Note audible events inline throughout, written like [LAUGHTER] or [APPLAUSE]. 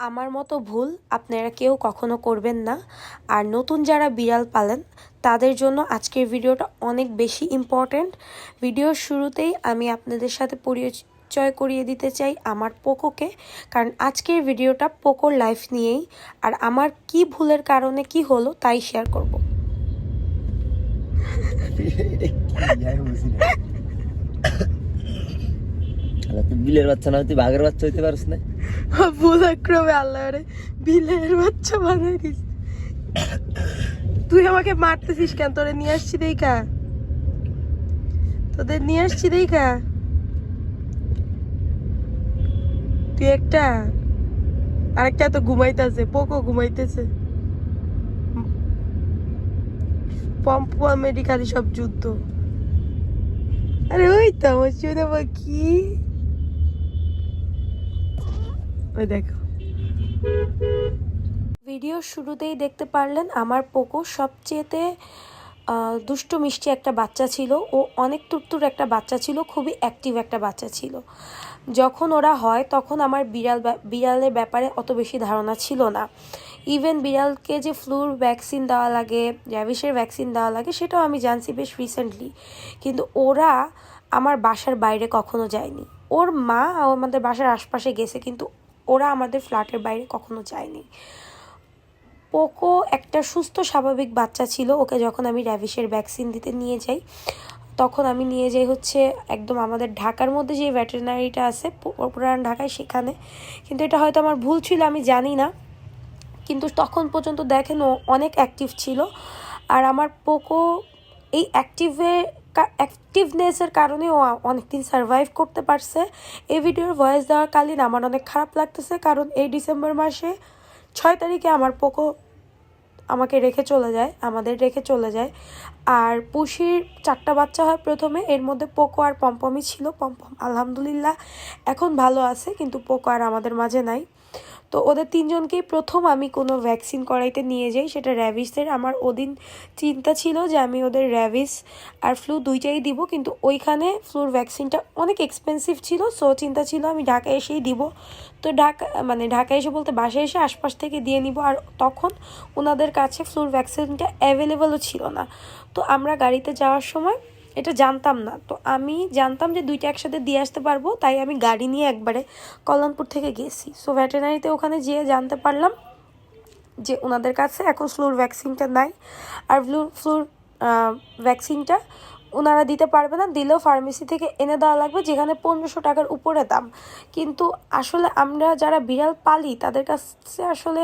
আমার মতো ভুল আপনারা কেউ কখনো করবেন না। আর নতুন যারা বিড়াল পালেন, তাদের জন্য আজকের ভিডিওটা অনেক বেশি ইম্পর্ট্যান্ট ভিডিওর শুরুতেই আমি আপনাদের সাথে পরিচয় করিয়ে দিতে চাই আমার পোকোকে, কারণ আজকের ভিডিওটা পোকোর লাইফ নিয়েই। আর আমার কি ভুলের কারণে কি হলো তাই শেয়ার করব। [LAUGHS] আল্লাহ, তুই বিলের বাচ্চা না তুই বাঘের বাচ্চা হইতে পারিস না। আল্লাহ রে বিলের বাচ্চা তুই আমাকে মারতেছিস কেন? তোরে নিয়ে আসছি দেখা। তোদের নিয়ে আসছি দেখা। তুই একটা আরেকটা তো ঘুমাইতেছে পোকো ঘুমাইতেছে। পম্প মেডিকালি সব যুদ্ধ। আরে ওই তো আমার কি? ওই দেখো। ভিডিওর শুরুতেই দেখতে পারলেন আমার পোকো সবচেয়েতে দুষ্টু মিষ্টি একটা বাচ্চা ছিল। ও অনেক তুরতুর একটা বাচ্চা ছিল, খুবই অ্যাক্টিভ একটা বাচ্চা ছিল। যখন ওরা হয়, তখন আমার বিড়াল বিড়ালের ব্যাপারে অত বেশি ধারণা ছিল না। ইভেন বিড়ালকে যে ফ্লুর ভ্যাকসিন দেওয়া লাগে র্যাবিসের ভ্যাকসিন দেওয়া লাগে, সেটাও আমি জানছি বেশ রিসেন্টলি কিন্তু ওরা আমার বাসার বাইরে কখনো যায়নি। ওর মা আমাদের বাসার আশপাশে গেছে, কিন্তু ওরা আমাদের ফ্ল্যাটের বাইরে কখনো যায়নি। পোকো একটা সুস্থ, স্বাভাবিক বাচ্চা ছিল। ওকে যখন আমি র্যাবিসের ভ্যাকসিন দিতে নিয়ে যাই, তখন আমি নিয়ে যাই হচ্ছে একদম আমাদের ঢাকার মধ্যে যে ভেটেরিনারিটা আছে পুরান ঢাকায় সেখানে। কিন্তু এটা হয়তো আমার ভুল ছিল, আমি জানি না। কিন্তু তখন পর্যন্ত দেখেন ও অনেক অ্যাক্টিভ ছিল। আর আমার পোকো এই অ্যাক্টিভের অ্যাক্টিভনেসের কারণে ও অনেকদিন সার্ভাইভ করতে পারছে। এই ভিডিওর ভয়েস দেওয়ার কালীন আমার অনেক খারাপ লাগতেছে, কারণ এই ডিসেম্বর মাসে ছয় তারিখে আমার পোকো আমাকে রেখে চলে যায়, আমাদের রেখে চলে যায়। আর পুষির চারটা বাচ্চা হয় প্রথমে, এর মধ্যে পোকো আর পম্পমই ছিল, পম্পম আলহামদুলিল্লাহ এখন ভালো আছে, কিন্তু পোকো আর আমাদের মাঝে নাই। তো ওদের তিনজনকেই প্রথম আমি কোনো ভ্যাকসিন করাইতে নিয়ে যাই, সেটা র্যাবিসের আমার ওদিন চিন্তা ছিল যে আমি ওদের র্যাবিস আর ফ্লু দুইটাই দিব, কিন্তু ওইখানে ফ্লুর ভ্যাকসিনটা অনেক এক্সপেন্সিভ ছিল সো চিন্তা ছিল আমি ঢাকায় এসেই দিব। তো ঢাকা মানে ঢাকায় এসে বলতে বাসায় এসে আশপাশ থেকে দিয়ে নিব, আর তখন ওনাদের কাছে ফ্লুর ভ্যাকসিনটা অ্যাভেলেবলও ছিল না। তো আমরা গাড়িতে যাওয়ার সময় এটা জানতাম না। তো আমি জানতাম যে দুইটা একসাথে দিয়ে আসতে পারব, তাই আমি গাড়ি নিয়ে একবারে কল্যাণপুর থেকে গেছি। সো ভেটেরিনারিতে ওখানে যেয়ে জানতে পারলাম যে ওনাদের কাছে এখন ফ্লুর ভ্যাকসিনটা নাই। আর ফ্লুর ফ্লুর ভ্যাকসিনটা ওনারা দিতে পারবে না, দিলেও ফার্মেসি থেকে এনে দেওয়া লাগবে, যেখানে পনেরোশো টাকার উপরে দাম। কিন্তু আসলে আমরা যারা বিড়াল পালি, তাদের কাছে আসলে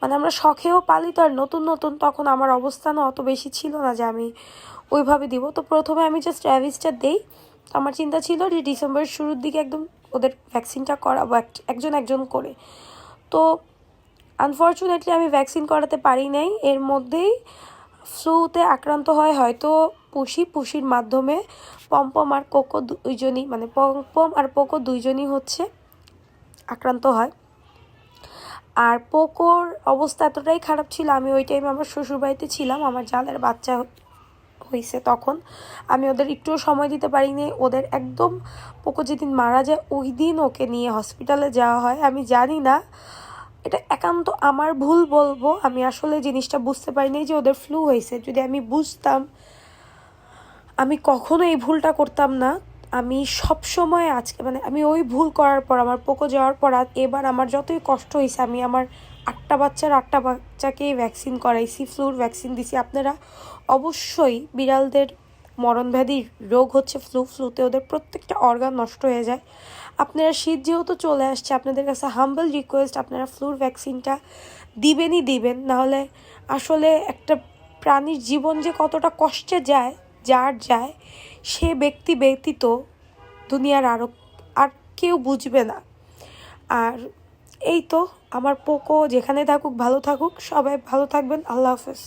মানে আমরা শখেও পালি, তো আর নতুন নতুন তখন আমার অবস্থানও অত বেশি ছিল না যে আমি ওইভাবে দিব। তো প্রথমে আমি জাস্ট র্যাভিসটা দেই। আমার চিন্তা ছিল যে ডিসেম্বরের শুরুর দিকে একদম ওদের ভ্যাকসিনটা করাবো এক- একজন একজন করে। তো আনফর্চুনেটলি আমি ভ্যাকসিন করাতে পারি নাই। এর মধ্যেই ফ্লুতে আক্রান্ত হয় হয়তো পুষি, পুষির মাধ্যমে পম্পম আর কোকো দুইজনই মানে পম্পম আর পোকো দুইজনই হচ্ছে আক্রান্ত হয়। আর পোকোর অবস্থা এতটাই খারাপ ছিল, আমি ওই টাইমে আমার শ্বশুরবাড়িতে ছিলাম, আমার জালের বাচ্চা হয়েছে তখন। আমি ওদের একটুও সময় দিতে পারিনি। ওদের একদম পোকো যেদিন মারা যায়, ওই দিন ওকে নিয়ে হসপিটালে যাওয়া হয়। আমি জানি না, এটা একান্ত আমার ভুল বলব। আমি আসলে জিনিসটা বুঝতে পারিনি যে ওদের ফ্লু হয়েছে যদি আমি বুঝতাম, আমি কখনো এই ভুলটা করতাম না। আমি সব সময় আজকে মানে আমি ওই ভুল করার পর, আমার পোকো যাওয়ার পর এবার আমার যতই কষ্ট হয়েছে আমি আমার আটটা বাচ্চার আটটা বাচ্চাকেই ভ্যাকসিন করাইছি ফ্লুর ভ্যাকসিন দিছি। আপনারা অবশ্যই বিড়ালদের মরণব্যাধি, রোগ হচ্ছে ফ্লু ফ্লুতে ওদের প্রত্যেকটা অর্গান নষ্ট হয়ে যায়। আপনারা শীত যেহেতু চলে আসছে, আপনাদের কাছে হাম্বল রিকোয়েস্ট আপনারা ফ্লুর ভ্যাকসিনটা দিবেনই দিবেন। নাহলে আসলে একটা প্রাণীর জীবন যে কতটা কষ্টে যায়, যার যায় সে ব্যক্তি ব্যতীত দুনিয়ার আরও আর কেউ বুঝবে না। আর এই তো, আমার পোকো যেখানে থাকুক, ভালো থাকুক, সবাই ভালো থাকবেন, আল্লাহ হাফেজ।